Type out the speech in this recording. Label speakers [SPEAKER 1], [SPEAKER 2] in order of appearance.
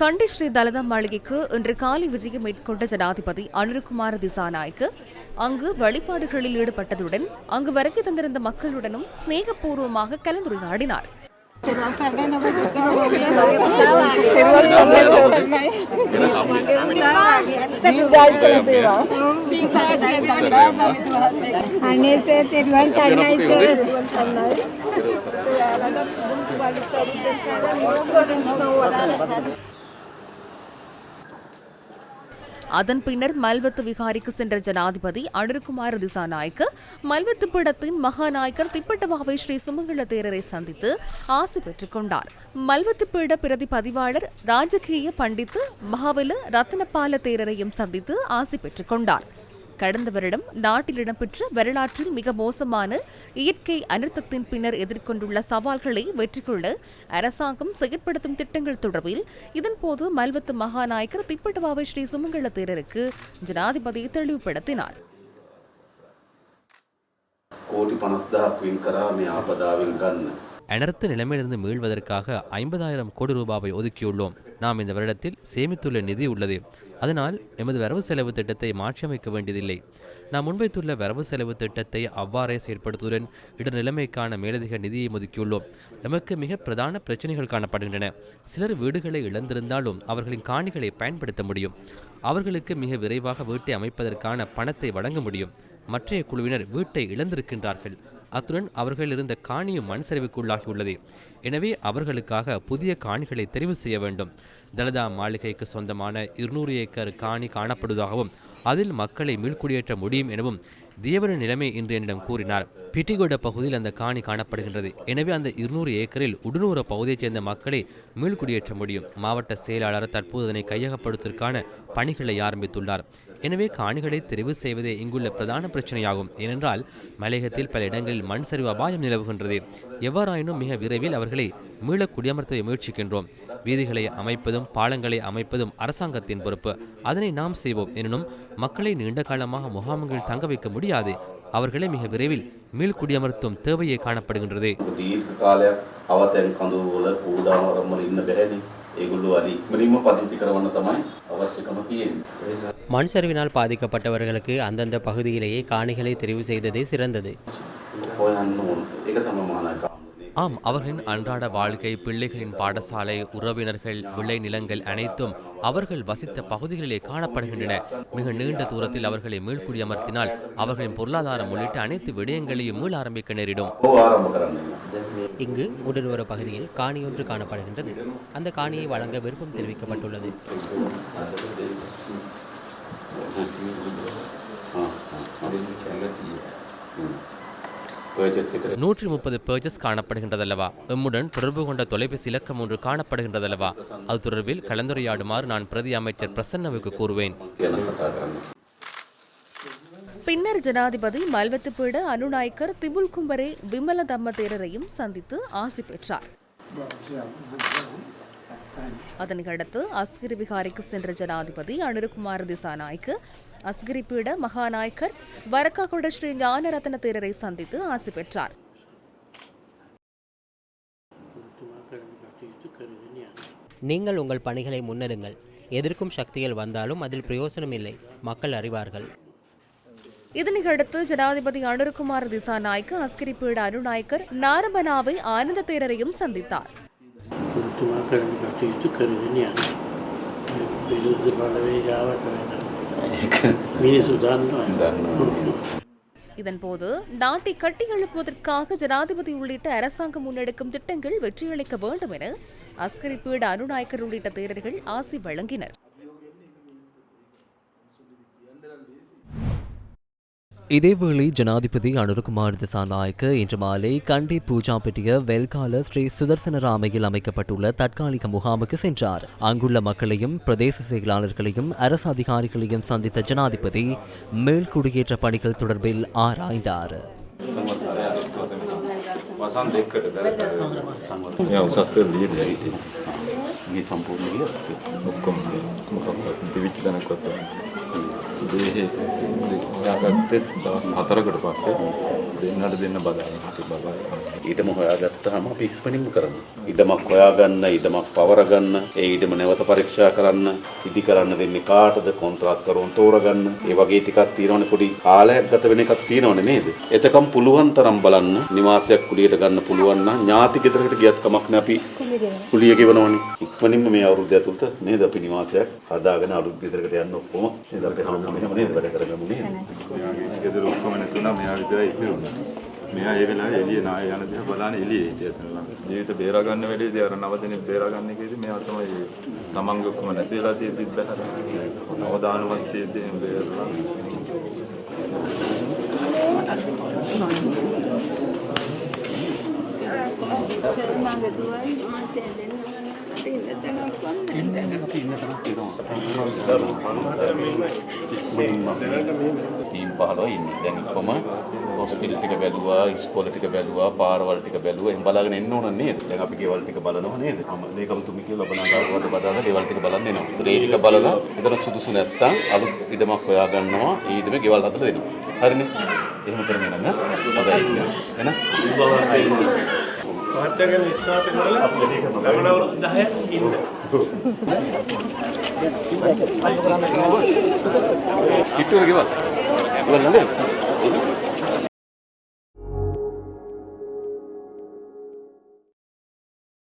[SPEAKER 1] கண்டி ஸ்ரீ தலதா மாளிகைக்கு இன்று காலை விஜயம் மேற்கொண்ட ஜனாதிபதி அனுருகுமார திசாநாயக்கு. அங்கு வழிபாடுகளில் ஈடுபட்டதுடன் அங்கு வருகை தந்திருந்த மக்களுடனும் சிநேகபூர்வமாக கலந்துரையாடினார். அதன் பின்னர் மல்வத்து விகாரிக்கு சென்ற ஜனாதிபதி அனிருக்குமார் திசாநாயக்க மல்வத்து படத்தின் மகாநாயக்கர் திப்பட்டவாவை ஸ்ரீ சுமங்கல தேரரை சந்தித்து ஆசி பெற்றுக் கொண்டார். மல்வத்து பீட பிரதி பதிவாளர் ராஜகீய பண்டித்து மகாவல ரத்னபால தேரரையும் சந்தித்து ஆசி பெற்றுக் கொண்டார். கடந்த வருடம் நாட்டில் இடம்பெற்ற வரலாற்றில் மிக மோசமான இயற்கை அனர்த்தத்தின் பின்னர் எதிர்கொண்டுள்ள சவால்களை வெற்றி கொள்ள அரசாங்கம் செயற்படுத்தும் திட்டங்கள் தொடர்பில் இதன்போது மல்வத்து மகாநாயக்கர் திப்பட்டவாவை ஸ்ரீ சுமங்கல தேரருக்கு ஜனாதிபதி தெளிவுபடுத்தினார்
[SPEAKER 2] කෝටි පනස්දහක් වින් කරා මේ ආපදාවෙන් ගන්න.
[SPEAKER 3] அனர்த்த நிலைமையிலிருந்து மீள்வதற்காக ஐம்பதாயிரம் கோடி ரூபாவை ஒதுக்கியுள்ளோம். நாம் இந்த வருடத்தில் சேமித்துள்ள நிதி உள்ளது. அதனால் எமது வரவு செலவு திட்டத்தை மாற்றியமைக்க வேண்டியதில்லை. நாம் முன்வைத்துள்ள வரவு செலவு திட்டத்தை அவ்வாறே செயற்படுத்துவதுடன் இடர் நிலைமைக்கான மேலதிக நிதியை ஒதுக்கியுள்ளோம். எமக்கு மிக பிரதான பிரச்சனைகள் காணப்படுகின்றன. சிலர் வீடுகளை இழந்திருந்தாலும் அவர்களின் காணிகளை பயன்படுத்த முடியும். அவர்களுக்கு மிக விரைவாக வீட்டை அமைப்பதற்கான பணத்தை வழங்க முடியும். மற்றைய குழுவினர் வீட்டை இழந்திருக்கின்றார்கள். அத்துடன் அவர்கள் இருந்த காணியும் மண் சரிவுக்குள்ளாகியுள்ளது எனவே அவர்களுக்காக புதிய காணிகளை தெரிவு செய்ய வேண்டும். தலதா மாளிகைக்கு சொந்தமான இருநூறு ஏக்கர் காணி காணப்படுவதாகவும் அதில் மக்களை மீள்குடியேற்ற முடியும் எனவும் தேவரின் நிலைமை இன்று என்னிடம் கூறினார். பிட்டிகோட பகுதியில் அந்த காணி காணப்படுகின்றது. எனவே அந்த இருநூறு ஏக்கரில் உடுநூறு பகுதியைச் சேர்ந்த மக்களை மீள்குடியேற்ற முடியும். மாவட்ட செயலாளர் தற்போது அதனை கையகப்படுத்துவதற்கான பணிகளை ஆரம்பித்துள்ளார். எனவே காணிகளை தெரிவு செய்வதே இங்குள்ள பிரதான பிரச்சனையாகும் ஏனென்றால் மலையகத்தில் பல இடங்களில் மண் சரிவு அபாயம் நிலவுகின்றது எவ்வாறாயினும் மிக விரைவில் அவர்களை மீள குடியமர்த்த முயற்சிக்கின்றோம் வீதிகளை அமைப்பதும் பாலங்களை அமைப்பதும் அரசாங்கத்தின் பொறுப்பு அதனை நாம் செய்வோம் எனினும் மக்களை நீண்ட காலமாக முகாம்களில் தங்க வைக்க முடியாது அவர்களை மிக விரைவில் மீள் குடியமர்த்தும் தேவையே காணப்படுகின்றது
[SPEAKER 2] දීර්ඝ කාලයක් අවතැන් කඳුරුවල කූඩාවරම්වල ඉන්න බැහැනි ඒගොල්ලෝ අලි ඉක්මනින්ම පදිංචි කරවන්න තමයි අවශ්‍යකම තියෙන්නේ.
[SPEAKER 4] மண் சரிவினால் பாதிக்கப்பட்டவர்களுக்கு அந்தந்த பகுதியிலேயே காணிகளை தெரிவு செய்ததே சிறந்தது.
[SPEAKER 3] ஆம் அவர்களின் அன்றாட வாழ்க்கை பிள்ளைகளின் பாடசாலை உறவினர்கள் விளைநிலங்கள் அனைத்தும் அவர்கள் வசித்த பகுதிகளிலே காணப்படுகின்றன. மிக நீண்ட தூரத்தில் அவர்களை மீள்குடியமர்த்தினால் அவர்களின் பொருளாதாரம் உள்ளிட்ட அனைத்து விடயங்களையும் மீள் ஆரம்பிக்க நேரிடும்.
[SPEAKER 4] இங்கு உடலொரு பகுதியில் காணி ஒன்று காணப்படுகின்றது. அந்த காணியை வழங்க விருப்பம் தெரிவிக்கப்பட்டுள்ளது.
[SPEAKER 2] Thank you.
[SPEAKER 3] நூற்றி முப்பது பேர்ஜஸ் காணப்படுகின்றதல்லவா எம்முடன் தொடர்பு கொண்ட தொலைபேசி இலக்கம் ஒன்று காணப்படுகின்றதல்லவா அது தொடர்பில் கலந்துரையாடுமாறு நான் பிரதி அமைச்சர் பிரசன்னவுக்கு கூறுவேன்
[SPEAKER 1] பின்னர் ஜனாதிபதி மல்வத்துப்பீட அனுநாயக்கர் திமுல் கும்பரே விமல தம்ம தேரரையும் சந்தித்து ஆசி பெற்றார் அதனையடுத்து அஸ்கிரி விகாரிக்கு சென்ற ஜனாதிபதி அனுருகுமார் திசாநாய்க்கு அஸ்கிரிபீட மகாநாயக்கர் வரக்காகுட ஸ்ரீ ஞானரத்ன தேரரை சந்தித்து ஆசி பெற்றார்.
[SPEAKER 4] நீங்கள் உங்கள் பணிகளை முன்னெடுங்கள். எதிர்க்கும் சக்திகள் வந்தாலும் அதில் பிரயோசனம் இல்லை மக்கள் அறிவார்கள்.
[SPEAKER 1] இதனையடுத்து ஜனாதிபதி அனுருகுமார் திசாநாய்க்கு அஸ்கிரிப்பீடு அருநாய்க்கர் நாரபனாவை ஆனந்த தேரரையும் சந்தித்தார்.
[SPEAKER 5] ಕರೆದು ಕರೆದು ಕರೆದು ನ್ಯಾಯ
[SPEAKER 2] ಇದು
[SPEAKER 1] இதன்போது நாட்டை கட்டி எழுப்புவதற்காக ஜனாதிபதி உள்ளிட்ட அரசாங்கம் முன்னெடுக்கும் திட்டங்கள் வெற்றியளிக்க வேண்டும் என அஸ்கரி பீட உள்ளிட்ட தேரர்கள் ஆசி வழங்கினர்.
[SPEAKER 6] இதேவேளை ஜனாதிபதி அனுருகுமார் திசாநாயக்க இன்று மாலை கண்டி பூஜா பெட்டிய வெல்கால ஸ்ரீ சுதர்சனராமையில் அமைக்கப்பட்டுள்ள தற்காலிக முகாமுக்கு சென்றார். அங்குள்ள மக்களையும் பிரதேச செயலாளர்களையும் அரசு அதிகாரிகளையும் சந்தித்த ஜனாதிபதி மேல்குடியேற்ற பணிகள் தொடர்பில் ஆராய்ந்தார்.
[SPEAKER 2] වසන් දෙකට එයා උසස් පෙළ ලියන්න හිටියේ. මේ සම්පූර්ණ ලියලා ඔක්කොම මොකක්ද දිවිච්ච ගණන්වත්
[SPEAKER 7] දේහේ යාගත්තේ දවස් හතරකට පස්සේ දෙන්නට දෙන්න බදාගෙන හිටි බබා
[SPEAKER 2] ඊටම හොයාගත්තාම අපි ඉක්මනින්ම කරමු. ඉඩමක් හොයාගන්න, ඉඩමක් පවරගන්න, ඒ ඉඩම නැවත පරීක්ෂා කරන්න, ඉදි කරන්න දෙන්නේ කාටද, කොන්ත්‍රාත්කරුවන් තෝරගන්න. ඒ වගේ ටිකක් තියෙනවනේ පොඩි කාලයක් ගත වෙන එකක් තියෙනවනේ නේද? එතකම් පුළුවන් තරම් බලන්න නිවාසයක් කුලියට ගන්න පුළුවන් නම් ඥාති ගෙදරකට ගියත් කමක් නෑ අපි කුලිය ගෙවනවනේ. ඉක්මනින්ම මේ අවුරුද්ද ඇතුළත නේද අපි නිවාසයක් හදාගෙන අලුත් ගෙදරකට යන්න ඔක්කොම නේද අපි හැමෝම මෙහෙම නේද? වැඩ කරගමු නේද?
[SPEAKER 7] මෙයාගේ ගෙදර ඔක්කොම නැතුණා මෙයා විතරයි ඉතිරුණා මෙයා ඒ වෙලාවේ එළිය නාය යන දිහා බලන එළියේ හිටිය එතන ජීවිත බේරා ගන්න වෙලේදී අර නව දෙනෙක් බේරා ගන්න එකේදී මෙයා තමයි තමන්ගේ ඔක්කොම නැති වෙලා තියෙද්දි බැහැර අවදානවත් තියෙද්දි බේරලා
[SPEAKER 2] ටීම් 15 ඉන්නේ. දැන් ඔක්කොම හොස්පිටල් ටික බැලුවා, ඉස්කෝල ටික බැලුවා, පාරවල් ටික බැලුවා. එහෙන් බලාගෙන එන්න ඕන නේද? දැන් අපි ගෙවල් ටික බලනවා නේද? මම ලේකම්තුමි කියලා බනගාවට බදාලා ගෙවල් ටික බලන්න එනවා. ඒ ටික බලලා එතන සුදුසු නැත්තම් අලුත් ඉඩමක් හොයා ගන්නවා. ඒ ඉඩම ගෙවල් හදලා දෙනවා. හරිනේ? එහෙම කරගෙන නම් හොඳයි. එහෙනම්
[SPEAKER 5] මහත්තයාගෙන විශ්වාස කරලා ගමන අවුරුදු 10 ඉන්න.
[SPEAKER 2] කිට්ටුවල ගෙවල්. ගෙවල් නේද?